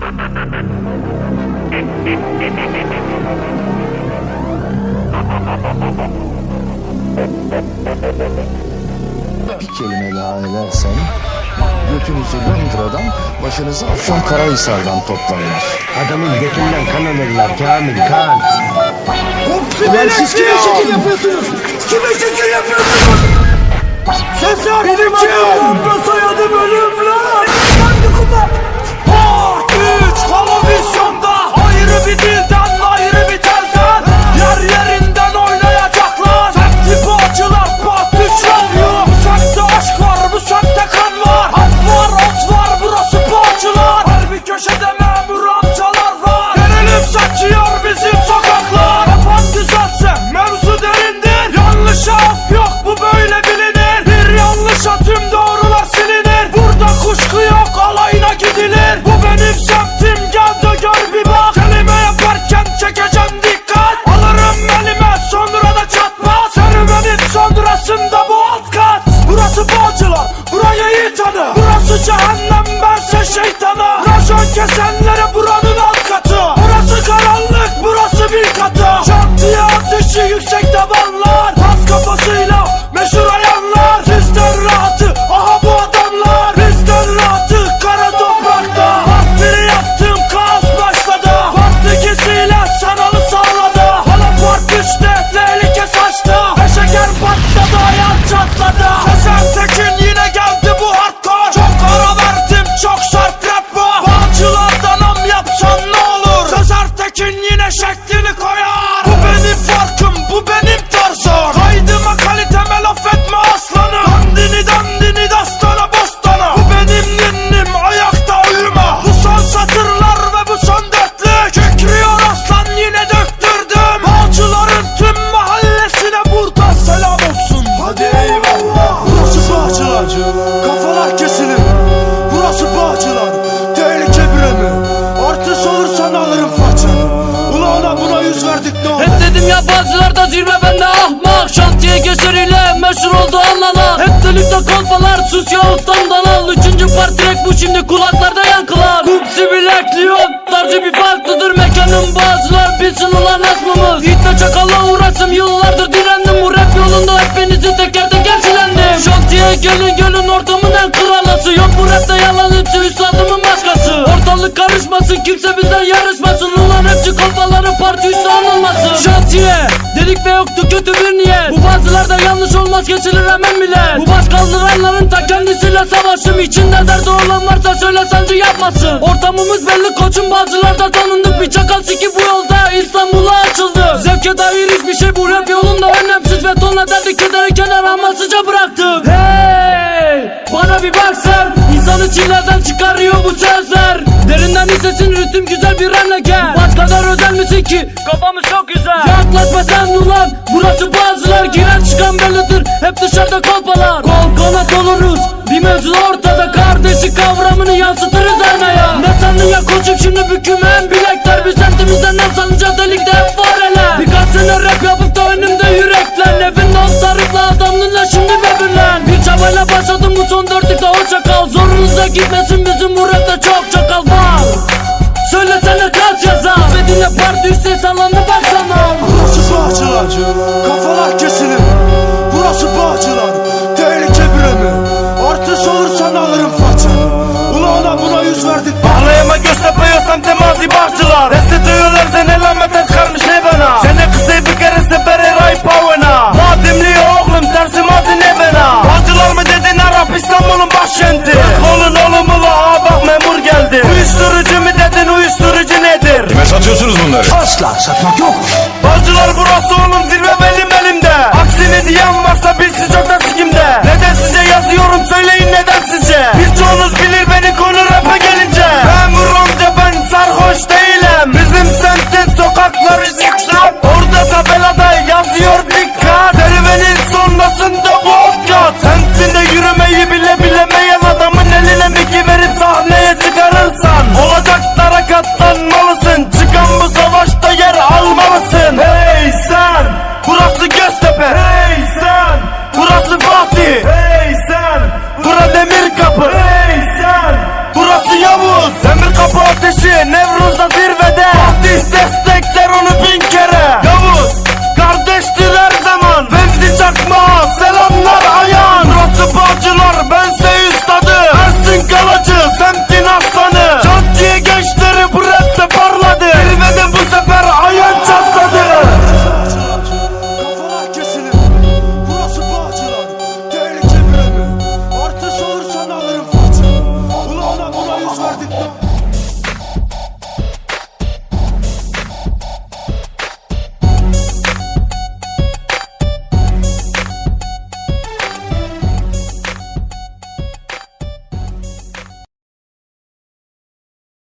Bir kelime daha edersen götünüzü Londra'dan, başınızı Afyon Karahisar'dan toplarlar. Adamın götünden kan alırlar Kamil kan. Ulan siz kime şekil yapıyorsunuz? Kime şekil yapıyorsunuz? Sesler benim kim? soyadım ölüm lan. Hangi kupa? Kesenlere buranın alt katı. Burası karanlık burası bir katı. Şantiye ateşi yüksek tabanlar. Tas kafasıyla meşhur ayanlar. Sizden rahatı aha bu adamlar. Bizden rahatı kara toprakta. Part biri yaptım kaos başladı. Part ikisiyle sanalı sağladı. Bana part üçte tehlike saçtı. Ve şeker patladı ayağım çatladı. Şeklini koyar. Bu benim farkım bu benim tarzım. Kaydıma kaliteme laf etme aslanım. Dandini dandini dastana bostana. Bu benim ninnim ayakta uyuma. Bu son satırlar ve bu son dörtlük. Kükriyor aslan yine döktürdüm. Bağcıların tüm mahallesine burada selam olsun. Hadi eyvallah. Burası Bağcılar. Sus ya alttan danal Üçüncü part direkt bu şimdi kulaklarda yankılar. Kupsi bilek Leon tarzı bir farklıdır Mekanın bazılar. Bilsin ulan asmımız Yiğitle çakalla uğraşım yıllardır direndim. Bu rap yolunda hepinizi teker teker silendim. Şantiye gelin gelin ortamın en kralası. Yok bu rapte yalan hepsi üstadımın başkası. Ortalık karışmasın kimse bizden yarışmasın. Ulan hepsi kafaları parti üstü anılmasın. Şantiye dedik ve yoktu kötü bir niyet. Bu bazılarda yanlış olmaz geçilir hemen bile. Bu baş kaldıranların ta kendisiyle savaşım. İçinde derdi olan varsa söyle sancı yapmasın. Ortamımız belli koçum bazılarda tanındık. Bir çakal siki bu yolda İstanbul'a açıldı. Zevke dair hiçbir şey bu rap yolunda önemsiz Ve tonla derdi kederi kenar amasıca bıraktım. Hey! Bana bir bak sen İnsanı çileden çıkarıyor bu sözler Derinden hissetsin ritim güzel bir renleke Baş kadar özel misin ki kafamız çok güzel. Yaklaşma sen ulan. Burası bazılar. Giren çıkan bellidir. Hep dışarıda kolpalar. Kol kanat oluruz. Bir mevzu ortada. Kardeşi kavramını yansıtırız aynaya Ne sandın ya koçum? Şimdi bükümen bilekler. Biz semtimizden nem salınca delikte hep fareler. Birkaç sene rap yapıp da önümde çabayla başladım bu son dörtlükte hoşça kal Zorunuza gitmesin bizim bu rapte çok çakal var Söylesene kaç yazar Ve dinle parti üstü sallandı baksana Burası Bağcılar. Kafalar kesilir. Burası Bağcılar. Tehlike birimi. Artist olursan alırım façanı. Ula ona buna yüz verdik. Ağlayama göstermiyorsam temazi bahçılar Resti duyuyorlar sen elameten çıkarmış ne bana Seni kısayı bir kere sepere ray pavına asla satmak yok. Bacılar burası oğlum zirve benim elimde. Aksini diyen varsa bilsin çok da sikimde. Neden size yazıyorum söyleyin neden sizce? Birçoğunuz bilir beni konu rap'e gelince. Ben demir kapı. Hey sen. Burası Yavuz. Demir kapı ateşi Nevruz'da zirvede. Fatih destekler onu bin kere. Yavuz. Kardeştir her zaman. Vemzi Çakma Selamlar Ayan. Burası Bağcılar Bense Üstadı. Ersin Kalacı Sen